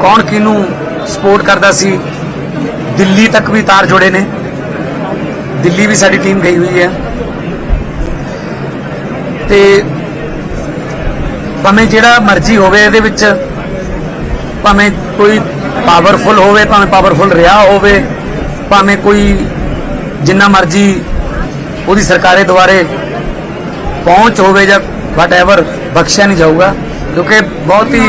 ਕੌਣ ਕਿਹਨੂੰ ਸਪੋਰਟ ਕਰਦਾ ਸੀ? ਦਿੱਲੀ ਤੱਕ ਵੀ ਤਾਰ ਜੋੜੇ ਨੇ। ਦਿੱਲੀ ਵੀ ਸਾਡੀ ਟੀਮ ਗਈ ਹੋਈ ਹੈ। ਤੇ ਭਾਵੇਂ ਜਿਹੜਾ ਮਰਜ਼ੀ ਹੋਵੇ ਇਹਦੇ ਵਿੱਚ, ਭਾਵੇਂ ਕੋਈ ਪਾਵਰਫੁਲ ਹੋਵੇ, ਭਾਵੇਂ ਪਾਵਰਫੁਲ ਰਿਹਾ ਹੋਵੇ, ਭਾਵੇਂ ਕੋਈ ਜਿੰਨਾ ਮਰਜ਼ੀ ਉਹਦੀ ਸਰਕਾਰੇ ਦੁਆਰੇ ਪਹੁੰਚ ਹੋਵੇ ਜਾਂ ਵਟ ਐਵਰ ਬਖਸ਼ਿਆ ਨਹੀਂ ਜਾਊਗਾ, ਕਿਉਂਕਿ ਬਹੁਤ ਹੀ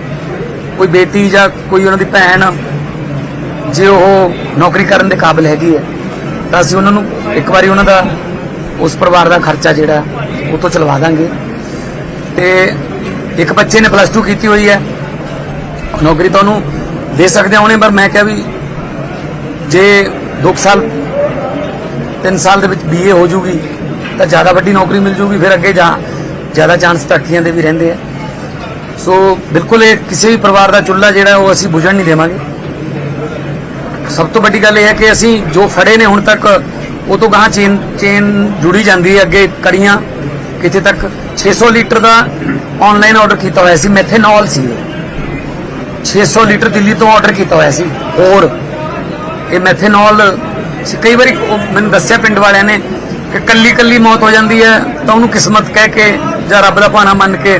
ਕੋਈ ਬੇਟੀ ਜਾਂ ਕੋਈ ਉਹਨਾਂ ਦੀ ਭੈਣ, ਜੇ ਉਹ ਨੌਕਰੀ ਕਰਨ ਦੇ ਕਾਬਿਲ ਹੈਗੀ ਹੈ, ਤਾਂ ਅਸੀਂ ਉਹਨਾਂ ਨੂੰ ਇੱਕ ਵਾਰੀ ਉਹਨਾਂ ਦਾ, ਉਸ ਪਰਿਵਾਰ ਦਾ ਖਰਚਾ ਜਿਹੜਾ ਉਹ ਤੋਂ ਚਲਵਾ ਦਾਂਗੇ। ਤੇ ਇੱਕ ਬੱਚੇ ਨੇ ਪਲੱਸ 2 ਕੀਤੀ ਹੋਈ ਹੈ। ਨੌਕਰੀ ਤਾਂ ਉਹਨੂੰ ਦੇ ਸਕਦੇ ਹਾਂ ਉਹਨੇ ਪਰ ਮੈਂ ਕਿਹਾ ਵੀ ਜੇ 2 ਸਾਲ 3 ਸਾਲ ਦੇ ਵਿੱਚ ਬੀਏ ਹੋ ਜੂਗੀ, ਤਾਂ ਜ਼ਿਆਦਾ ਵੱਡੀ ਨੌਕਰੀ ਮਿਲ ਜੂਗੀ, ਫਿਰ ਅੱਗੇ ਜਾ, ਜ਼ਿਆਦਾ ਚਾਂਸ ਤਰੱਕੀਆਂ ਦੇ ਵੀ ਰਹਿੰਦੇ ਆ। ਸੋ ਬਿਲਕੁਲ ਇਹ ਕਿਸੇ ਵੀ ਪਰਿਵਾਰ ਦਾ ਚੁੱਲ੍ਹਾ ਜਿਹੜਾ ਉਹ ਅਸੀਂ ਬੁਝਣ ਨਹੀਂ ਦੇਵਾਂਗੇ। ਸਭ ਤੋਂ ਵੱਡੀ ਗੱਲ ਇਹ ਹੈ ਕਿ ਅਸੀਂ ਜੋ ਫੜੇ ਨੇ ਹੁਣ ਤੱਕ, ਉਹ ਤੋਂ ਗਾਂ ਚੇਨ ਚੇਨ ਜੁੜੀ ਜਾਂਦੀ ਹੈ ਅੱਗੇ ਕੜੀਆਂ। ਕਿਤੇ ਤੱਕ 600 ਲੀਟਰ ਦਾ ਆਨਲਾਈਨ ਆਰਡਰ ਕੀਤਾ ਹੋਇਆ ਸੀ ਮੈਥੇਨੋਲ ਸੀ ਇਹ। 600 ਲੀਟਰ ਦਿੱਲੀ ਤੋਂ ਆਰਡਰ ਕੀਤਾ ਹੋਇਆ ਸੀ, ਹੋਰ। ਇਹ ਮੈਥੇਨੋਲ ਕਈ ਵਾਰੀ ਉਹ ਮੈਨੂੰ ਦੱਸਿਆ ਪਿੰਡ ਵਾਲਿਆਂ ਨੇ ਕਿ ਕੱਲੀ ਕੱਲੀ ਮੌਤ ਹੋ ਜਾਂਦੀ ਹੈ ਤਾਂ ਉਹਨੂੰ ਕਿਸਮਤ ਕਹਿ ਕੇ ਜਾਂ ਰੱਬ ਦਾ ਭਾਣਾ ਮੰਨ ਕੇ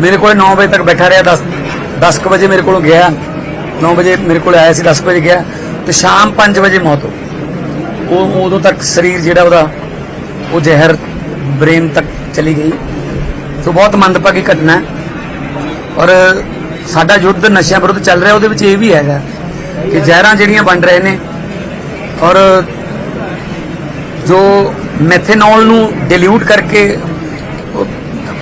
ਮੇਰੇ ਕੋਲ 9 ਵਜੇ ਤੱਕ ਬੈਠਾ ਰਿਹਾ 10 10 ਕੁ ਵਜੇ ਮੇਰੇ ਕੋਲੋਂ ਗਿਆ। 9 ਵਜੇ ਮੇਰੇ ਕੋਲ ਆਇਆ ਸੀ 10 ਵਜੇ ਗਿਆ। ਤੇ ਸ਼ਾਮ 5 ਵਜੇ ਮੌਤ ਹੋ ਉਹ ਉਦੋਂ ਤੱਕ ਸਰੀਰ ਜਿਹੜਾ ਉਹਦਾ, ਉਹ ਜ਼ਹਿਰ ਬ੍ਰੇਨ ਤੱਕ ਚਲੀ ਗਈ। ਸੋ ਬਹੁਤ ਮੰਦਭਾਗੀ ਘਟਨਾ ਹੈ। ਔਰ ਸਾਡਾ ਯੁੱਧ ਨਸ਼ਿਆਂ ਵਿਰੁੱਧ ਚੱਲ ਰਿਹਾ, ਉਹਦੇ ਵਿੱਚ ਇਹ ਵੀ ਹੈਗਾ ਕਿ ਜ਼ਹਿਰਾਂ ਜਿਹੜੀਆਂ ਬਣ ਰਹੇ ਨੇ, ਔਰ ਜੋ ਮੈਥੇਨੋਲ ਨੂੰ ਡਿਲੂਟ ਕਰਕੇ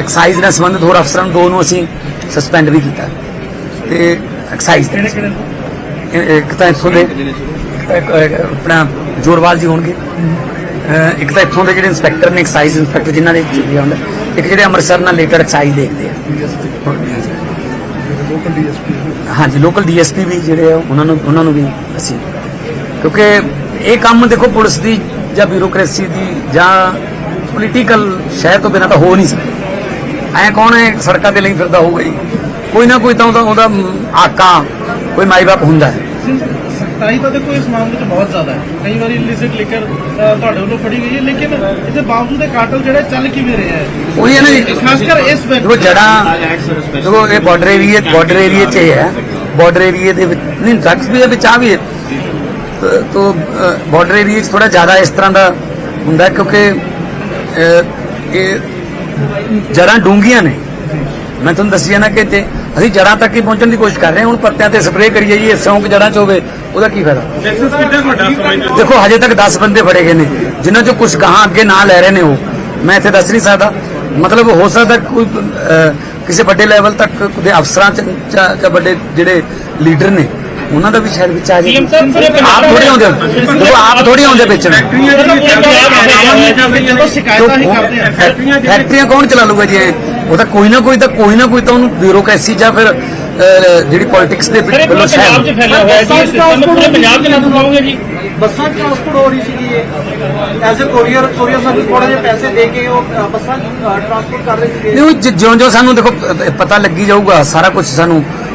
ਐਕਸਾਈਜ਼ ਨਾਲ ਸੰਬੰਧਿਤ ਹੋਰ ਅਫਸਰਾਂ ਨੂੰ ਦੋ ਨੂੰ ਅਸੀਂ ਸਸਪੈਂਡ ਵੀ ਕੀਤਾ। ਤੇ ਐਕਸਾਈਜ਼ ਇੱਕ ਤਾਂ ਇੱਥੋਂ ਦੇ ਆਪਣਾ ਜੋਰਵਾਲ ਜੀ ਹੋਣਗੇ। ਇੱਕ ਤਾਂ ਇੱਥੋਂ ਦੇ ਜਿਹੜੇ ਇੰਸਪੈਕਟਰ ਨੇ ਐਕਸਾਈਜ਼ ਇੰਸਪੈਕਟਰ ਜਿਨ੍ਹਾਂ ਦੇ ਚੱਲਿਆ ਹੁੰਦਾ। ਇੱਕ ਜਿਹੜੇ ਅੰਮ੍ਰਿਤਸਰ ਨਾਲ ਰਿਲੇਟਡ ਐਕਸਾਈਜ਼ ਦੇਖਦੇ ਆ। ਹਾਂਜੀ ਲੋਕਲ ਡੀਐਸਪੀ ਵੀ ਜਿਹੜੇ ਆ ਉਹਨਾਂ ਨੂੰ ਉਹਨਾਂ ਨੂੰ ਵੀ ਅਸੀਂ ਕਿਉਂਕਿ ਇਹ ਕੰਮ ਦੇਖੋ ਪੁਲਿਸ ਦੀ ਜਾਂ ਬਿਊਰੋਕ੍ਰੇਸੀ ਦੀ ਜਾਂ ਪੋਲੀਟੀਕਲ ਸ਼ਹਿਰ ਤੋਂ ਬਿਨਾਂ ਤਾਂ ਹੋ ਨਹੀਂ ਸਕਦਾ। ਐ ਕੌਣ ਹੈ? ਸੜਕਾਂ ਤੇ ਲਈ ਫਿਰਦਾ ਹੋਊਗਾ ਜੀ। ਕੋਈ ਨਾ ਕੋਈ ਤਾਂ ਉਹਦਾ ਉਹਦਾ ਆਕਾ ਕੋਈ ਮਾਈ ਬਾਪ ਹੁੰਦਾ ਹੈ। ਸਖਤਾਈ ਤਾਂ ਦੇਖੋ ਇਸ ਮਾਮਲੇ 'ਚ ਬਹੁਤ ਜ਼ਿਆਦਾ ਹੈ। ਕਈ ਵਾਰੀ ਇਲਿਸਿਟ ਲਿਕਰ ਤੁਹਾਡੇ ਵੱਲੋਂ ਫੜੀ ਗਈ ਹੈ ਲੇਕਿਨ ਇਸੇ ਬਾਵਜੂਦ ਇਹ ਕਾਟਲ ਜਿਹੜੇ ਚੱਲ ਕਿਵੇਂ ਰਹੇ ਹੈ? ਉਹੀ ਹੈ ਨਾ ਜੀ। ਖਾਸ ਕਰ ਇਸ ਦੇਖੋ ਜੜਾ ਦੇਖੋ ਇਹ ਬਾਰਡਰ ਏਰੀਆ ਬਾਰਡਰ ਏਰੀਆ 'ਚ ਇਹ ਹੈ। ਬਾਰਡਰ ਏਰੀਆ ਦੇ ਵਿੱਚ ਨਹੀਂ ਡਰੱਗਸ ਵੀ ਹੈ ਵਿੱਚ ਆ ਵੀ ਹੈ। ਤ- ਤੋ ਬਾਰਡਰ ਏਰੀਆ 'ਚ ਥੋੜਾ ਜ਼ਿਆਦਾ ਇਸ ਤਰ੍ਹਾਂ ਦਾ ਹੁੰਦਾ ਕਿਉਂਕਿ ਇਹ ਜੜਾਂ ਡੂੰਘੀਆਂ ਨੇ। ਮੈਂ ਤੁਹਾਨੂੰ ਦੱਸਿਆ ਨਾ ਕਿ ਜੇ ਅਸੀਂ ਜੜਾਂ ਤੱਕ ਹੀ ਪਹੁੰਚਣ ਦੀ ਕੋਸ਼ਿਸ਼ ਕਰ ਰਹੇ ਹਾਂ। ਹੁਣ ਪੱਤਿਆਂ ਤੇ ਸਪਰੇਅ ਕਰੀਏ ਜੀ, ਇਹ ਸਿਉਂਕ ਜੜਾਂ 'ਚ ਹੋਵੇ, ਉਹਦਾ ਕੀ ਫਾਇਦਾ? ਦੇਖੋ, ਹਜੇ ਤੱਕ 10 ਬੰਦੇ ਫੜੇ ਗਏ ਨੇ। ਜਿਨ੍ਹਾਂ ਚੋਂ ਕੁਝ ਗਾਹਾਂ ਅੱਗੇ ਨਾ ਲੈ ਰਹੇ ਨੇ ਉਹ। ਮੈਂ ਇੱਥੇ ਦੱਸ ਨਹੀਂ ਸਕਦਾ। ਮਤਲਬ ਹੋ ਸਕਦਾ ਕੋਈ ਕਿਸੇ ਵੱਡੇ ਲੈਵਲ ਤੱਕ ਦੇ ਅਫਸਰਾਂ ਚ ਜਾਂ ਵੱਡੇ ਜਿਹੜੇ ਲੀਡਰ ਨੇ। ਉਹਨਾਂ ਦਾ ਵੀ ਸ਼ਾਇਦ ਵਿੱਚ ਆ ਜਾਏ। ਪੰਜਾਬ ਆਪ ਥੋੜੀ ਆਉਂਦੇ ਦੇਖੋ ਆਪ ਥੋੜੀ ਆਉਂਦੇ ਵਿੱਚ। ਨੂੰ ਜਦੋਂ ਸ਼ਿਕਾਇਤਾਂ ਹੀ ਕਰਦੇ ਆ ਫੈਕਟਰੀਆਂ ਕੌਣ ਚਲਾ ਲੂਗਾ ਜੀ ਇਹ? ਉਹ ਤਾਂ ਕੋਈ ਨਾ ਕੋਈ ਤਾਂ ਕੋਈ ਨਾ ਕੋਈ ਤਾਂ ਉਹਨੂੰ ਬਿਊਰੋਕ੍ਰੇਸੀ ਜਾਂ ਫਿਰ ਜਿਹੜੀ ਪੋਲਿਟਿਕਸ ਦੇ ਵਿੱਚ ਵੱਲੋਂ ਸ਼ਾਇਦ। ਫੈਲਿਆ ਹੋਇਆ ਜੀ ਸਿਸਟਮ ਪੂਰੇ ਪੰਜਾਬ 'ਚ ਲਾਗੂ ਪਾਉਂਗੇ ਜੀ। ਬੱਸਾਂ ਟਰਾਂਸਪੋਰਟ ਹੋ ਰਹੀ ਸੀਗੀ ਇਹ। As a courier courier service ਥੋੜੇ ਜਿਹੇ ਪੈਸੇ ਦੇ ਕੇ ਉਹ ਬੱਸਾਂ ਟਰਾਂਸਪੋਰਟ ਕਰ ਰਹੇ ਸੀਗੇ। ਨਹੀਂ ਜਿਉਂ ਜਿਉਂ ਸਾਨੂੰ ਦੇਖੋ ਪਤਾ ਲੱਗੀ ਜਾਊਗਾ ਸਾਰਾ ਕੁਝ ਸਾਨੂੰ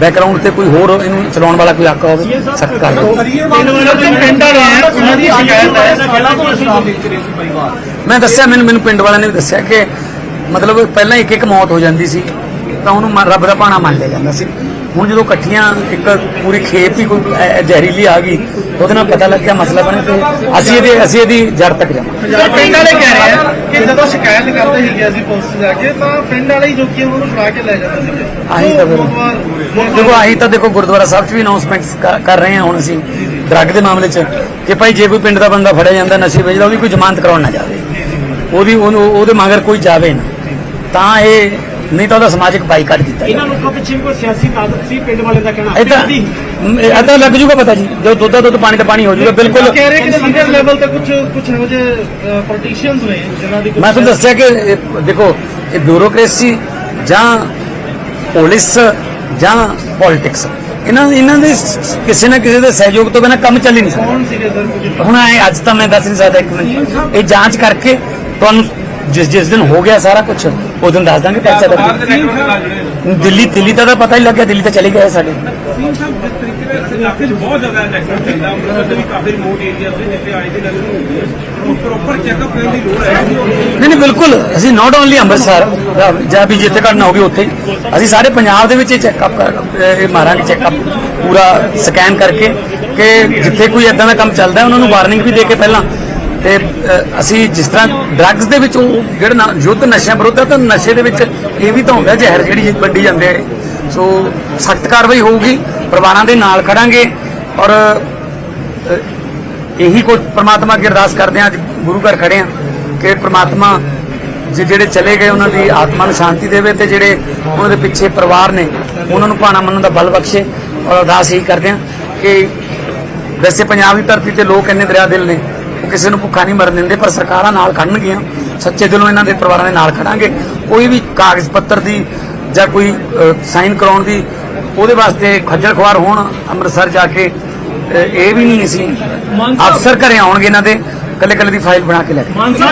ਬੈਕਗ੍ਰਾਉਂਡ ਤੇ ਕੋਈ ਹੋਰ ਇਹਨੂੰ ਚਲਾਉਣ ਵਾਲਾ ਕੋਈ ਆਕਾ ਹੋਵੇ ਸਖਤ ਕਰ ਲਓ ਪਿੰਡ ਵਾਲੇ ਤੋਂ ਪਿੰਡ ਵਾਲੇ ਆ ਉਹਨਾਂ ਦੀ ਸ਼ਿਕਾਇਤ ਹੈ। ਸਾਲਾਂ ਤੋਂ ਇਸਲਾਮ ਵੇਚ ਰਹੇ ਸੀ ਪਰਿਵਾਰ ਮੈਂ ਦੱਸਿਆ ਮੈਨੂੰ ਮੈਨੂੰ ਪਿੰਡ ਵਾਲਿਆਂ ਨੇ ਵੀ ਦੱਸਿਆ ਕਿ ਮਤਲਬ ਪਹਿਲਾਂ ਇੱਕ ਇੱਕ ਮੌਤ ਹੋ ਜਾਂਦੀ ਸੀ ਤਾਂ ਉਹਨੂੰ ਰੱਬ ਦਾ ਭਾਣਾ ਮੰਨ ਲਿਆ ਜਾਂਦਾ ਸੀ। ਹੁਣ ਜਦੋਂ ਇਕੱਠੀਆਂ ਇੱਕ ਪੂਰੀ ਖੇਪ ਹੀ ਕੋਈ ਜ਼ਹਿਰੀਲੀ ਆ ਗਈ ਉਹਦੇ ਨਾਲ ਪਤਾ ਲੱਗਿਆ ਮਸਲਾ ਬਣੇ ਤੇ ਅਸੀਂ ਇਹਦੇ ਅਸੀਂ ਇਹਦੀ ਜੜ ਤੱਕ ਜਾਵਾਂਗੇ। ਪਿੰਡ ਵਾਲੇ ਕਹਿ ਰਹੇ ਆ ਕਿ ਜਦੋਂ ਸ਼ਿਕਾਇਤ ਕਰਦੇ ਸੀਗੇ ਅਸੀਂ ਪੁਲਿਸ ਜਾ ਕੇ ਤਾਂ ਪਿੰਡ ਵਾਲੇ ਹੀ ਜੋ ਕਿ ਉਹਨਾਂ ਨੂੰ ਫੜਾ ਕੇ ਲੈ ਜਾਂਦੇ ਸੀਗੇ। ਆਹੀ ਤਾਂ ਫਿਰ ਦੇਖੋ ਆਹੀ ਤਾਂ ਦੇਖੋ ਗੁਰਦੁਆਰਾ ਸਾਹਿਬ 'ਚ ਵੀ ਅਨਾਉਂਸਮੈਂਟਸ ਕਰ ਰਹੇ ਹਾਂ ਹੁਣ ਅਸੀਂ ਡਰੱਗ ਦੇ ਮਾਮਲੇ 'ਚ ਕਿ ਭਾਈ ਜੇ ਕੋਈ ਪਿੰਡ ਦਾ ਬੰਦਾ ਫੜਿਆ ਜਾਂਦਾ ਨਸ਼ੇ ਵੇਚਦਾ ਉਹਦੀ ਕੋਈ ਜ਼ਮਾਨਤ ਕਰਾਉਣ ਨਾ ਜਾਵੇ। ਉਹਦੀ ਉਹਦੇ ਮਗਰ ਕੋਈ ਜਾਵੇ ਨਾ। ਤਾਂ ਇਹ ਨਹੀਂ ਤਾਂ ਉਹਦਾ ਸਮਾਜਿਕ ਬਾਈਕਾਟ ਕੀਤਾ ਇਹਨਾਂ ਲੋਕਾਂ ਪਿੱਛੇ ਕੋਈ ਸਿਆਸੀ ਤਾਕਤ ਸੀ ਪਿੰਡ ਵਾਲੇ ਦਾ ਕਹਿਣਾ? ਇਹ ਤਾਂ ਲੱਗ ਜੂਗਾ ਪਤਾ ਜੀ। ਜਦੋਂ ਦੁੱਧ ਦਾ ਦੁੱਧ ਪਾਣੀ ਦਾ ਪਾਣੀ ਹੋ ਜੂਗਾ ਬਿਲਕੁਲ ਕਹਿ ਰਹੇ ਕਿ ਸੀਨੀਅਰ ਲੈਵਲ ਤੇ ਕੁਝ ਕੁਝ ਇਹੋ ਜਿਹੇ ਪੋਲੀਟੀਸ਼ੀਅਨਸ ਨੇ ਜਿਨ੍ਹਾਂ ਦੀ ਮੈਂ ਤੁਹਾਨੂੰ ਦੱਸਿਆ ਕਿ ਦੇਖੋ ਇਹ ਬਿਊਰੋਕ੍ਰੇਸੀ ਜਾਂ ਪੁਲਿਸ ਜਾਂ ਪੋਲਿਟਿਕਸ ਇਹਨਾਂ ਇਹਨਾਂ ਦੇ ਕਿਸੇ ਨਾ ਕਿਸੇ ਦੇ ਸਹਿਯੋਗ ਤੋਂ ਬਿਨਾਂ ਕੰਮ ਚੱਲ ਹੀ ਨਹੀਂ ਸਕਦਾ। ਹੁਣ ਐ ਅੱਜ ਤਾਂ ਮੈਂ ਦੱਸ ਨਹੀਂ ਸਕਦਾ ਇੱਕ ਮਿੰਟ। ਇਹ ਜਾਂਚ ਕਰਕੇ ਤੁਹਾਨੂੰ ਜਿਸ ਜਿਸ ਦਿਨ ਹੋ ਗਿਆ ਸਾਰਾ ਕੁਝ ਉਸ ਦਿਨ ਦੱਸ ਦਾਂਗੇ ਪੈਸਾ ਦੇ ਦਿੱਲੀ ਦਿੱਲੀ ਦਾ ਤਾਂ ਪਤਾ ਹੀ ਲੱਗਿਆ ਦਿੱਲੀ ਤਾਂ ਚਲੇ ਗਏ ਸਾਡੇ। ਸੀਮ ਇਲਾਕੇ 'ਚ ਬਹੁਤ ਜ਼ਿਆਦਾ ਨੈਟਵਰਕ ਚੱਲਦਾ ਉਹਨਾਂ ਦੇ ਵੀ ਕਾਫੀ ਰਿਮੋਟ ਏਰੀਆ ਦੇ ਜਿੱਥੇ ਆਏ ਦੀ ਗੱਲ ਹੁੰਦੀ। ਹੈ ਉਹ ਪ੍ਰੋਪਰ ਚੈੱਕਅਪ ਕਰਨ ਦੀ ਲੋੜ ਹੈ। ਨਹੀਂ ਨਹੀਂ, ਬਿਲਕੁਲ। ਅਸੀਂ ਨਾਟ ਓਨਲੀ ਅੰਮ੍ਰਿਤਸਰ ਜਾਂ ਵੀ ਜਿੱਥੇ ਘਟਨਾ ਹੋ ਉੱਥੇ, ਅਸੀਂ ਸਾਰੇ ਪੰਜਾਬ ਦੇ ਵਿੱਚ ਚੈੱਕਅਪ ਇਹ ਮਾਰਾਂਗੇ ਚੈੱਕਅਪ ਪੂਰਾ ਸਕੈਨ ਕਰਕੇ ਕਿ ਜਿੱਥੇ ਕੋਈ ਇਦਾਂ ਦਾ ਕੰਮ ਚੱਲਦਾ ਉਹਨਾਂ ਨੂੰ ਵਾਰਨਿੰਗ ਵੀ ਦੇ ਕੇ ਪਹਿਲਾਂ। ਤੇ ਅਸੀਂ ਜਿਸ ਤਰ੍ਹਾਂ ਡਰੱਗਸ ਦੇ ਵਿੱਚ ਜਿਹੜਾ ਯੁੱਧ ਨਸ਼ਿਆਂ ਵਿਰੁੱਧ ਹੈ, ਤਾਂ ਨਸ਼ੇ ਦੇ ਵਿੱਚ ਇਹ ਵੀ ਤਾਂ ਹੁੰਦਾ, ਜ਼ਹਿਰ ਜਿਹੜੀ ਵੰਡੀ ਜਾਂਦੇ ਆ ਸੋ ਸਖਤ ਕਾਰਵਾਈ ਹੋਊਗੀ, ਪਰਿਵਾਰਾਂ ਦੇ ਨਾਲ ਖੜਾਂਗੇ ਔਰ ਇਹੀ ਕੋਈ ਪ੍ਰਮਾਤਮਾ ਅੱਗੇ ਅਰਦਾਸ ਕਰਦੇ ਹਾਂ, ਅੱਜ ਗੁਰੂ ਘਰ ਖੜੇ ਹਾਂ ਕਿ ਪ੍ਰਮਾਤਮਾ ਜਿਹੜੇ ਚਲੇ ਗਏ ਉਹਨਾਂ ਦੀ ਆਤਮਾ ਨੂੰ ਸ਼ਾਂਤੀ ਦੇਵੇ ਤੇ ਜਿਹੜੇ ਉਹਨਾਂ ਦੇ ਪਿੱਛੇ ਪਰਿਵਾਰ ਨੇ, ਉਹਨਾਂ ਨੂੰ ਭਾਣਾ ਮੰਨਣ ਦਾ ਬਲ ਬਖਸ਼ੇ ਔਰ ਅਰਦਾਸ ਇਹੀ ਕਰਦੇ ਹਾਂ ਕਿ ਵੈਸੇ ਪੰਜਾਬ ਦੀ ਧਰਤੀ ਤੇ ਲੋਕ ਇੰਨੇ ਦਰਿਆ ਦਿਲ ਨੇ, ਉਹ ਕਿਸੇ ਨੂੰ ਭੁੱਖਾ ਨਹੀਂ ਮਰਨ ਦਿੰਦੇ, ਪਰ ਸਰਕਾਰਾਂ ਨਾਲ ਖੜਨਗੀਆਂ, ਸੱਚੇ ਦਿਲੋਂ ਇਹਨਾਂ ਦੇ ਪਰਿਵਾਰਾਂ ਦੇ ਨਾਲ ਖੜਾਂਗੇ, ਕੋਈ ਵੀ ਕਾਗਜ਼ ਪੱਤਰ ਦੀ ਜਾਂ ਕੋਈ ਸਾਈਨ ਕਰਾਉਣ ਦੀ ਉਹਦੇ ਵਾਸਤੇ ਖੱਜਲ ਖੁਆਰ ਹੋਣ ਅੰਮ੍ਰਿਤਸਰ ਜਾ ਕੇ ਇਹ ਵੀ ਨਹੀਂ ਸੀ। ਅਫਸਰ ਘਰੇ ਆਉਣਗੇ ਇਹਨਾਂ ਦੇ ਕੱਲੇ ਕੱਲੇ ਦੀ ਫਾਈਲ ਬਣਾ ਕੇ ਲੈ ਕੇ।